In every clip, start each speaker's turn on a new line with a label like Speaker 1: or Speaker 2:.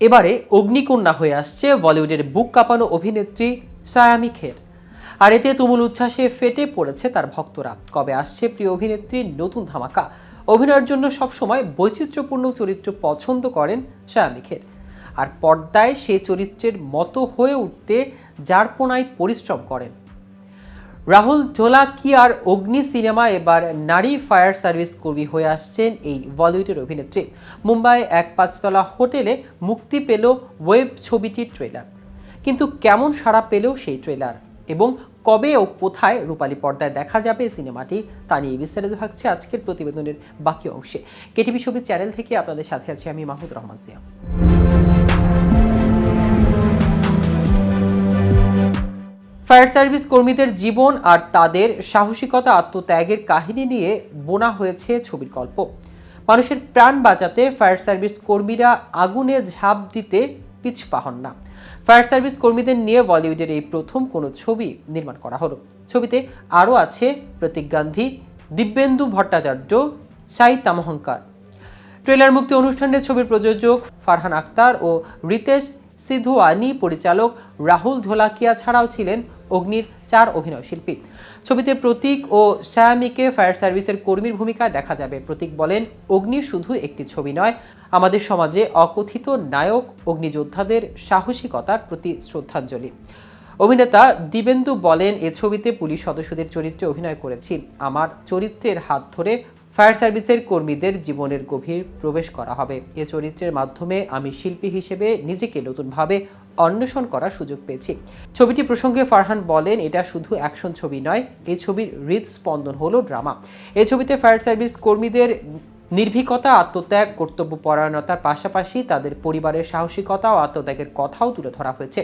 Speaker 1: এবারে অগ্নিকন্যা হয়ে আসছে বলিউডের বুক কাঁপানো অভিনেত্রী সায়ামি খের। আর এতে তুমুল উচ্ছ্বাসে ফেটে পড়েছে তার ভক্তরা। কবে আসছে প্রিয় অভিনেত্রীর নতুন ধামাকা? অভিনয়ের জন্য সবসময় বৈচিত্র্যপূর্ণ চরিত্র পছন্দ করেন সায়ামি খের। আর পর্দায় সে চরিত্রের মতো হয়ে উঠতে যারপোনায় পরিশ্রম করেন। রাহুল ঢোলাকিয়ার অগ্নি সিনেমা এবার নারী ফায়ার সার্ভিস কর্মী হয়ে আসছেন এই বলিউডের অভিনেত্রী? মুম্বাই এক পাঁচতলা হোটেলে মুক্তি পেল ওয়েব ছবিটির ট্রেলার। কিন্তু কেমন সাড়া পেল সেই ট্রেলার? এবং কবে ও কোথায় রূপালী পর্দায় দেখা যাবে সিনেমাটি? তা নিয়ে বিস্তারিত থাকছে আজকের প্রতিবেদনের বাকি অংশে। কেটিভি ছবির চ্যানেল থেকে আপনাদের সাথে আছি আমি মাহমুদ রহমান সিয়া। ফায়ার সার্ভিস কর্মীদের জীবন আর তাদের সাহসিকতা আত্মত্যাগের কাহিনী নিয়ে বোনা হয়েছে ছবির গল্প। মানুষের প্রাণ বাঁচাতে ফায়ার সার্ভিস কর্মীরা আগুনে ঝাঁপ দিতে পিছপা হন না। ফায়ার সার্ভিস কর্মীদের নিয়ে বলিউডের এই প্রথম কোনো ছবি নির্মাণ করা হলো। ছবিতে আরও আছে প্রতীক গান্ধী, দিব্যেন্দু ভট্টাচার্য সাই তামহংকার ট্রেলার মুক্তি অনুষ্ঠানে ছবির প্রযোজক ফারহান আক্তার ও রিতেশ সিধুয়ানি পরিচালক রাহুল ধোলাকিয়া ছাড়াও ছিলেন অগ্নির চার অভিনয় শিল্পী। ছবিতে প্রতীক ও শ্যামিকে ফায়ার সার্ভিসের কর্মীর ভূমিকায় দেখা যাবে। প্রতীক বলেন, অগ্নি শুধু একটি ছবি নয়, আমাদের সমাজে অকথিত নায়ক, অগ্নিযোদ্ধাদের সাহসিকতার প্রতি শ্রদ্ধাঞ্জলি। অভিনেতা দিবেন্দু বলেন, এ ছবিতে পুলিশ সদস্যদের চরিত্রে অভিনয় করেছি। আমার চরিত্রের হাত ধরে ফায়ার সার্ভিসের কর্মীদের জীবনের গভীর প্রবেশ করা হবে। এ চরিত্রের মাধ্যমে আমি শিল্পী হিসেবে নিজেকে নতুনভাবে অন্বেষণ করার সুযোগ পেয়েছি। ছবিটি প্রসঙ্গে ফারহান বলেন, এটা শুধু অ্যাকশন ছবি নয়, এই ছবির হৃদস্পন্দন হলো ড্রামা। এই ছবিতে ফায়ার সার্ভিস কর্মীদের নির্ভীকতা, আত্মত্যাগ, কর্তব্যপরায়ণতার পাশাপাশি তাদের পরিবারের সাহসিকতা ও আত্মত্যাগের কথাও তুলে ধরা হয়েছে।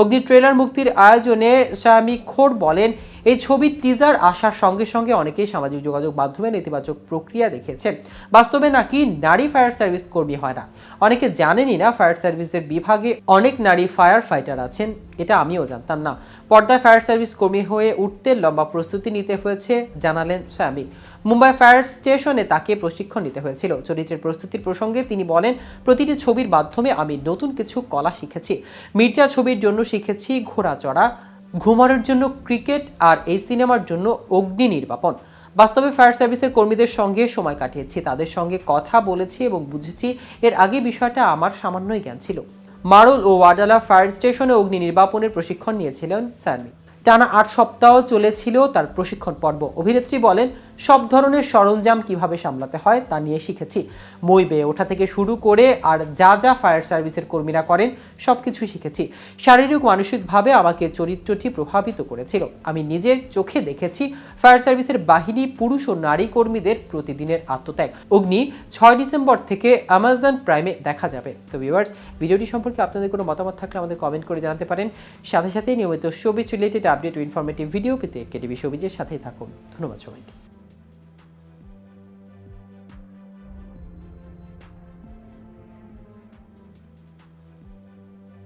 Speaker 1: অগ্নি ট্রেলার মুক্তির আয়োজনে স্বামী খোর বলেন এই ছবির টিজার আসার সঙ্গে সঙ্গে অনেকেই সামাজিক যোগাযোগ মাধ্যমে নেতিবাচক প্রক্রিয়া দেখেছে বাস্তবে নাকি নারী ফায়ার সার্ভিস কর্মী হয় না? অনেকে জানেনই না ফায়ার সার্ভিসের বিভাগে অনেক নারী ফায়ার ফাইটার আছেন, এটা আমিও জানতাম না। পর্দায় ফায়ার সার্ভিস কর্মী হয়ে উঠতে লম্বা প্রস্তুতি নিতে হয়েছে, জানালেন স্বামী। মুম্বাই ফায়ার স্টেশনে তাকে প্রশিক্ষণ নিতে হয়েছিল। চরিত্রের প্রস্তুতির প্রসঙ্গে তিনি বলেন, প্রতিটি ছবির মাধ্যমে আমি নতুন কিছু কলা শিখেছি। মির্জা ছবির জন্য শিখেছি ঘোড়া চড়া ঘুমানোর জন্য ক্রিকেট আর এই সিনেমার জন্য অগ্নি নির্বাপন। বাস্তবে ফায়ার সার্ভিসের কর্মীদের সঙ্গে সময় কাটিয়েছি, তাদের সঙ্গে কথা বলেছি এবং বুঝেছি এর আগে বিষয়টা আমার সামান্যই জ্ঞান ছিল। মারুল ও ওয়াডালা ফায়ার স্টেশনে অগ্নি নির্বাপনের প্রশিক্ষণ নিয়েছিলেন স্যারমি টানা আট সপ্তাহ চলেছিল তার প্রশিক্ষণ পর্ব। অভিনেত্রী বলেন সব ধরনের সরঞ্জাম কীভাবে সামলাতে হয় তা নিয়ে শিখেছি। মই বেয়ে ওঠা থেকে শুরু করে আর যা যা ফায়ার সার্ভিসের কর্মীরা করেন সব কিছু শিখেছি। শারীরিক, মানসিকভাবে আমাকে চরিত্রটি প্রভাবিত করেছিল। আমি নিজের চোখে দেখেছি ফায়ার সার্ভিসের বাহিনী পুরুষ ও নারী কর্মীদের প্রতিদিনের আত্মত্যাগ। অগ্নি, ছয় ডিসেম্বর থেকে অ্যামাজন প্রাইমে দেখা যাবে। তো ভিউয়ার্স ভিডিওটি সম্পর্কে আপনাদের কোনো মতামত থাকলে আমাদের কমেন্ট করে জানাতে পারেন। সাথে সাথে নিয়মিত শোবিজ রিলেটেড আপডেট ও ইনফরমেটিভ ভিডিও পেতে কেটিভি শোবিজের সাথেই থাকুন। ধন্যবাদ সবাইকে।